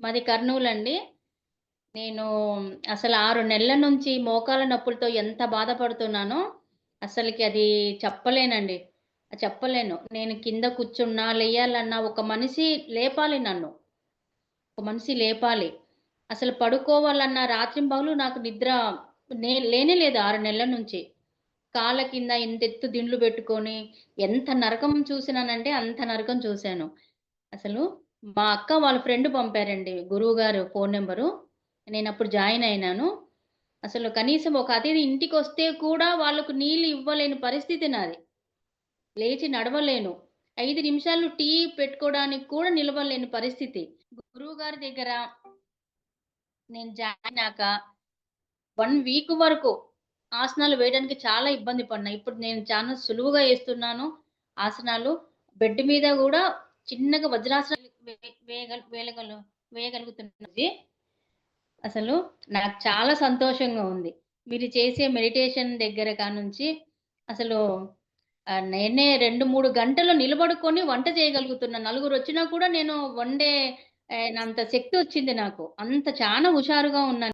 మాది కర్నూలు అండి నేను అసలు ఆరు నెలల నుంచి మోకాల నొప్పులతో ఎంత బాధపడుతున్నానో అసలకి అది చెప్పలేనండి. చెప్పలేను. నేను కింద కూర్చున్నా, లేయాలన్నా ఒక మనిషి లేపాలి నన్ను. ఒక మనిషి లేపాలి. అసలు పడుకోవాలన్నా రాత్రింబగలు నాకు నిద్ర నే లేనే లేదు ఆరు నెలల నుంచి. కాళ్ళ కింద ఎంతెత్తు దిండ్లు పెట్టుకొని ఎంత నరకం చూసినానంటే అంత నరకం చూశాను అసలు మా అక్క వాళ్ళ ఫ్రెండ్ పంపారండి గురువు గారు ఫోన్ నెంబరు నేను అప్పుడు జాయిన్ అయినాను. అసలు కనీసం ఒక అతిథి ఇంటికొస్తే కూడా వాళ్ళకు నీళ్ళు ఇవ్వలేని పరిస్థితి నాది. లేచి నడవలేను. ఐదు నిమిషాలు టీ పెట్టుకోవడానికి కూడా నిలవలేని పరిస్థితి. గురువు గారి దగ్గర నేను జాయిన్ అయినాక వన్ వీక్ వరకు ఆసనాలు వేయడానికి చాలా ఇబ్బంది పడినా. ఇప్పుడు నేను చాలా సులువుగా వేస్తున్నాను ఆసనాలు. బెడ్ మీద కూడా చిన్నగా వజ్రాసనాలు వేయగల వేయగల్ వేయగలుగుతున్నది. అసలు నాకు చాలా సంతోషంగా ఉంది. మీరు చేసే మెడిటేషన్ దగ్గర కానుంచి అసలు నేనే 2, 3 గంటలు నిలబడుకొని వంట చేయగలుగుతున్నా. నలుగురొచ్చినా కూడా నేను వండే అంత నంత శక్తి వచ్చింది నాకు. అంత చాలా హుషారుగా ఉన్నాను.